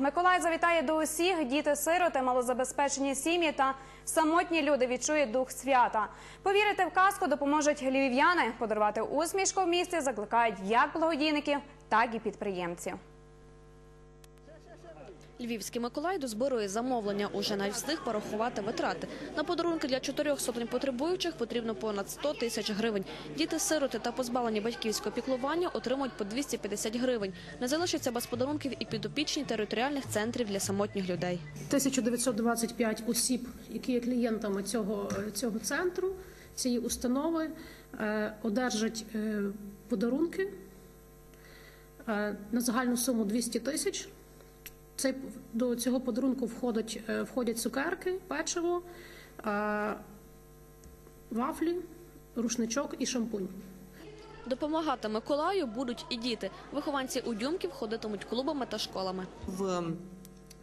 Миколай завітає до усіх. Діти, сироти, малозабезпечені сім'ї та самотні люди відчують дух свята. Повірити в казку допоможуть львів'яни. Подарувати усмішку в місті закликають як благодійників, так і підприємців. Львівський Миколай до дозбирує замовлення. Уже навіть встиг порахувати витрати. На подарунки для чотирьох сотень потребуючих потрібно понад 100 тисяч гривень. Діти-сироти та позбавлені батьківського піклування отримують по 250 гривень. Не залишаться без подарунків і підопічні територіальних центрів для самотніх людей. 1925 осіб, які є клієнтами цього, цього центру, цієї установи, е, одержать е, подарунки е, на загальну суму 200 тисяч. Цей, до цього подарунку входять, е, входять цукерки, печиво, вафлі, рушничок і шампунь. Допомагати Миколаю будуть і діти. Вихованці удюмків ходитимуть клубами та школами. В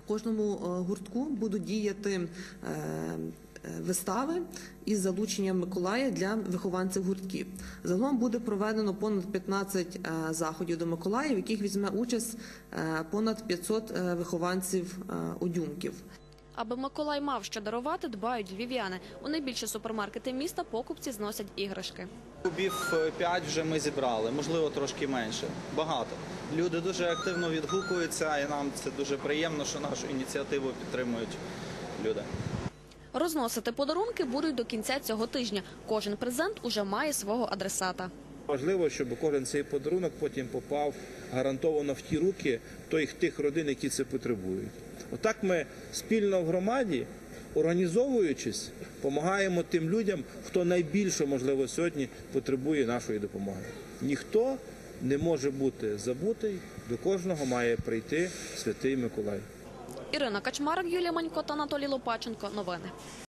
кожному е, гуртку будуть діяти е, вистави із залученням Миколая для вихованців гуртків. Загалом буде проведено понад 15 е, заходів до Миколая, в яких візьме участь е, понад 500 е, вихованців удюмків. Аби Миколай мав що дарувати, дбають львів'яни. У найбільші супермаркети міста покупці зносять іграшки. Кубів 5 вже ми зібрали, можливо, трошки менше. Багато. Люди дуже активно відгукуються, і нам це дуже приємно, що нашу ініціативу підтримують люди. Розносити подарунки будуть до кінця цього тижня. Кожен презент уже має свого адресата. Важливо, щоб кожен цей подарунок потім попав гарантовано в ті руки тих, тих родин, які це потребують. Отак ми спільно в громаді, організовуючись, допомагаємо тим людям, хто найбільше, можливо, сьогодні потребує нашої допомоги. Ніхто не може бути забутий, до кожного має прийти святий Миколай. Ірина Качмарик, Юлія Манько та Анатолій Лопаченко. Новини.